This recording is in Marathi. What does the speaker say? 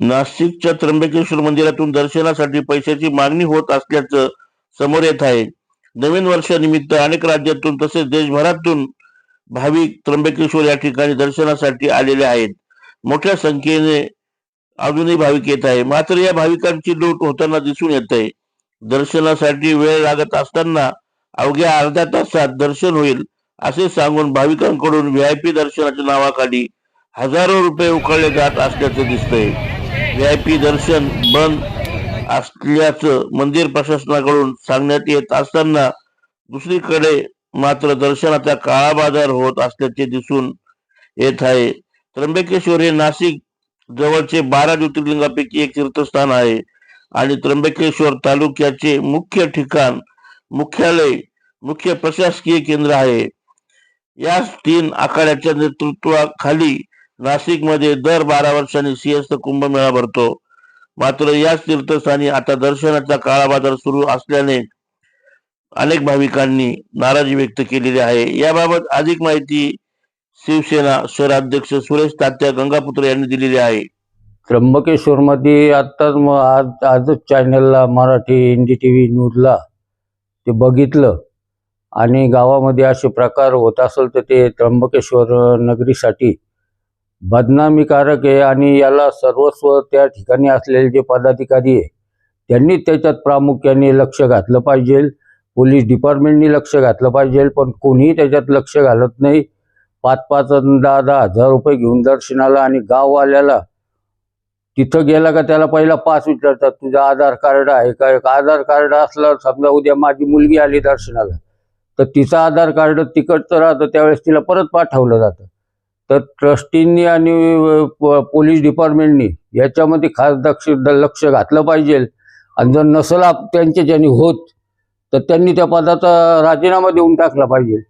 नाशिकच्या त्र्यंबकेश्वर मंदिरातून दर्शनासाठी पैशाची मागणी होत असल्याचं समोर येत आहे. नवीन वर्षानिमित्त अनेक राज्यातून तसेच देशभरातून भाविक त्र्यंबकेश्वर या ठिकाणी दर्शनासाठी आलेले आहेत. मोठ्या संख्येने अजूनही भाविक येत आहे. मात्र या भाविकांची लूट होताना दिसून येत आहे. दर्शनासाठी वेळ लागत असताना अवघ्या अर्ध्या तासात दर्शन होईल असे सांगून भाविकांकडून व्हीआयपी दर्शनाच्या नावाखाली हजारो रुपये उकळले जात असल्याचं दिसतंय. व्हीआयपी दर्शन बंद असल्याचं मंदिर प्रशासनाकडून सांगण्यात येत असताना दुसरीकडे मात्र दर्शनाचा काळा बाजार होत असल्याचे दिसून येत आहे. त्र्यंबकेश्वर हे नाशिक जवळचे बारा ज्योतिर्लिंगापैकी एक तीर्थस्थान आहे आणि त्र्यंबकेश्वर तालुक्याचे मुख्य ठिकाण मुख्यालय मुख्य प्रशासकीय केंद्र आहे. या तीन आखाड्याच्या नेतृत्वाखाली नाशिकमध्ये दर बारा वर्षांनी सिंहस्थ कुंभमेळा भरतो. मात्र याच तीर्थस्थानी आता दर्शनाचा काळा बाजार सुरू असल्याने अनेक भाविकांनी नाराजी व्यक्त केलेली आहे. याबाबत अधिक माहिती शिवसेना शहराध्यक्ष सुरेश तात्या गंगापुत्र यांनी दिलेली आहे. त्र्यंबकेश्वरमध्ये आत्ताच मग आज आजच चॅनलला Marathi N D T V न्यूजला ते बघितलं. आणि गावामध्ये असे प्रकार होत असेल तर ते त्र्यंबकेश्वर नगरीसाठी बदनामीकारक आहे आणि याला सर्वस्व त्या ठिकाणी असलेले जे पदाधिकारी आहे त्यांनी त्याच्यात प्रामुख्याने लक्ष घातलं पाहिजे. पोलीस डिपार्टमेंटनी लक्ष घातलं पाहिजे पण कोणीही त्याच्यात लक्ष घालत नाही. पाच पाच दहा दहा हजार रुपये घेऊन दर्शनाला आणि गाववाल्याला तिथं गेला का त्याला पहिला पास विचारतात तुझं आधार कार्ड आहे का? एक आधार कार्ड असलं समजा उद्या माझी मुलगी आली दर्शनाला तर तिचं आधार कार्ड तिकडचं राहतं त्यावेळेस तिला परत पाठवलं जातं. तर ट्रस्टींनी आणि पोलीस डिपार्टमेंटनी याच्यामध्ये खास दक्ष लक्ष घातलं पाहिजे. आणि जर नसला आप- त्यांच्या ज्यांनी होत तर त्यांनी त्या पदाचा राजीनामा देऊन टाकला पाहिजे.